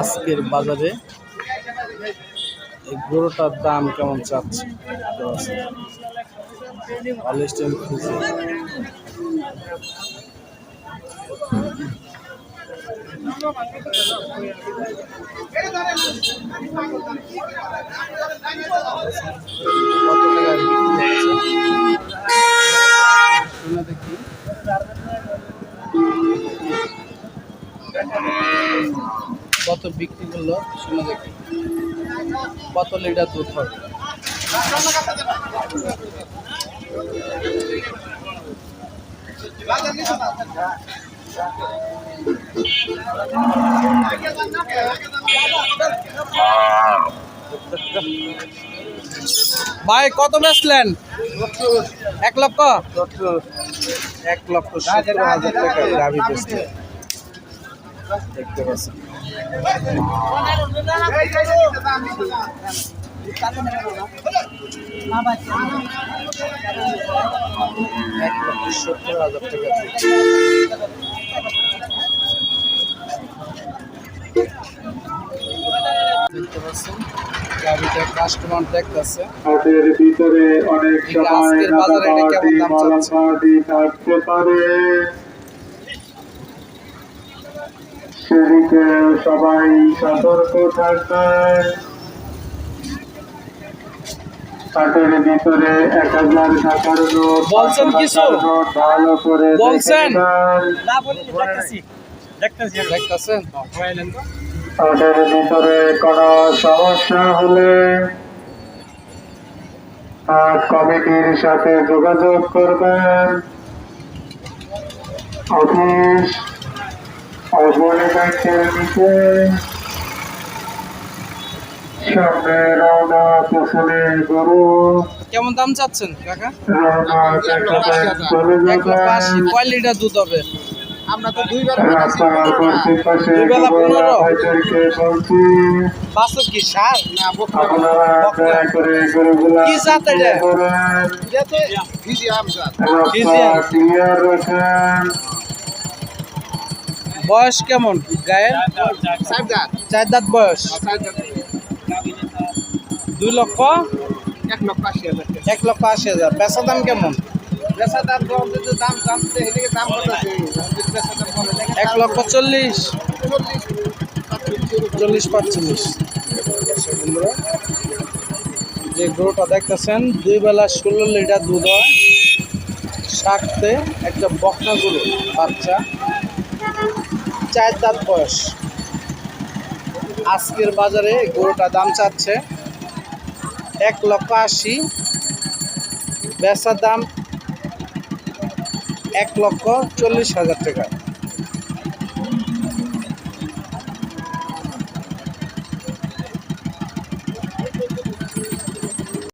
আজকের বাজারে এই গরুটার দাম কেমন চাচ্ছে? কত টাকা বিক্রি হচ্ছে শুনে দেখি কত বিক্রি করল শুনে দেখি। কত লিটার দুধ হবে? ভাই, কত বেচলেন? এক লক্ষ? এক লক্ষ হাজার টাকা দাবি বেচলেন দেখতে পাচ্ছেন এক লক্ষ সত্তর হাজার টাকা দেখতে পাচ্ছেন গাড়িটা কাস্টমার দেখতেছে। হাটের ভিতরে অনেক সময় আজকের বাজারে এটা কেমন দাম চাচ্ছে? মালামাটি থাকতে পারে। সেদিকে সবাই সতর্ক থাকবেন। ভিতরে এক হাজার টাকার নোট বলছেন কিছু? ভালো করে। দেখতেছেন ভিতরে কোনো সমস্যা হলে কমিটির সাথে যোগাযোগ করবেন। অফিস ব্যাংকের নিচে সামনে রওনা পেছনে গরু কেমন দাম চাচ্ছেন কাকা? কয় লিটার দুধ হবে? কি সার? না কি জাত এটা? বয়স কেমন? গায়ের? চার দাঁত বয়স। দুই লক্ষ? এক লক্ষ আশি হাজার এক লক্ষ আশি হাজার। বেচা দাম কেমন? এক লক্ষ চল্লিশ। চল্লিশ পাঁচচল্লিশ। বন্ধুরা, যে গরুটা দেখতেছেন দুই বেলা ষোলো লিটার দুধ হয়। শাকতে একটা বকনা গরু বাচ্চা। চার দাঁত বয়স। আজকের বাজারে গরুটা দাম চাচ্ছে এক লক্ষ আশি। বেচার দাম এক লক্ষ চল্লিশ হাজার টাকা।